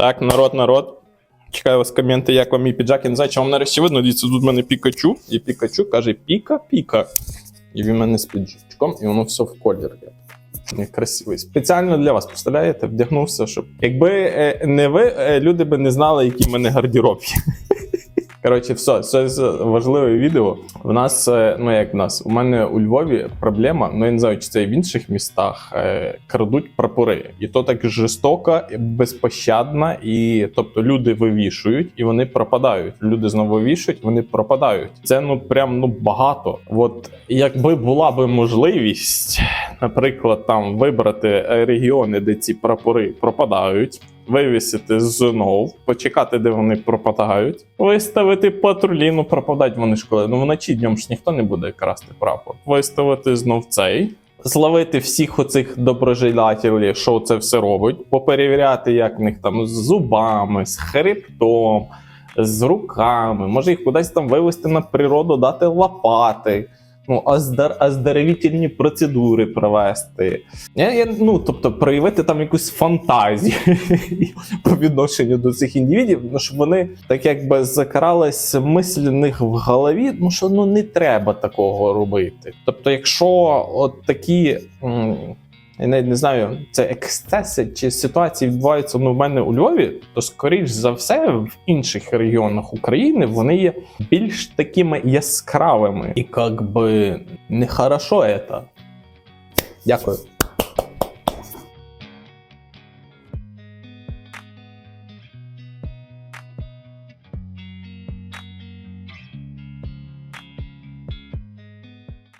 Так, народ, народ. Чекаю вас коменти, як вам мій піджак. Я не знаю, чи вам нарешті видно. Дивіться, тут в мене Пікачу, і Пікачу каже Піка-Піка. І він мене з піджачком, і воно все в колір. Красивий. Спеціально для вас, представляєте, вдягнувся, щоб. Якби е, не ви, е, люди би не знали, який в мене гардероб є. Коротше, все, це важливе відео. В нас, е, ну як в нас, у мене у Львові проблема, ну я не знаю, чи це і в інших містах е, крадуть прапори. І то так жорстоко, безпощадно, і тобто люди вивішують і вони пропадають. Люди знову вивішують, вони пропадають. Це ну прям ну багато. От якби була би можливість, наприклад, там вибрати регіони, де ці прапори пропадають вивісити знов, почекати, де вони пропадають, виставити патрулі, ну пропадають вони ж коли. Ну вночі днем ж ніхто не буде красти прапор. Виставити знов цей. Зловити всіх оцих доброжелателів, що це все робить, поперевіряти, як в них там з зубами, з хребтом, з руками, може їх кудись там вивести на природу, дати лопати. Ну, оздар, оздоровительні процедури провести. Я, я, ну, тобто, проявити там якусь фантазію по відношенню до цих індивідів, ну, щоб вони так якби закралась мисль в них в голові, ну що ну не треба такого робити. Тобто, якщо от такі. м, я навіть не знаю, це ексцеси чи ситуації відбуваються ну, в мене у Львові, то скоріш за все в інших регіонах України вони є більш такими яскравими. І як би нехорошо це. Дякую.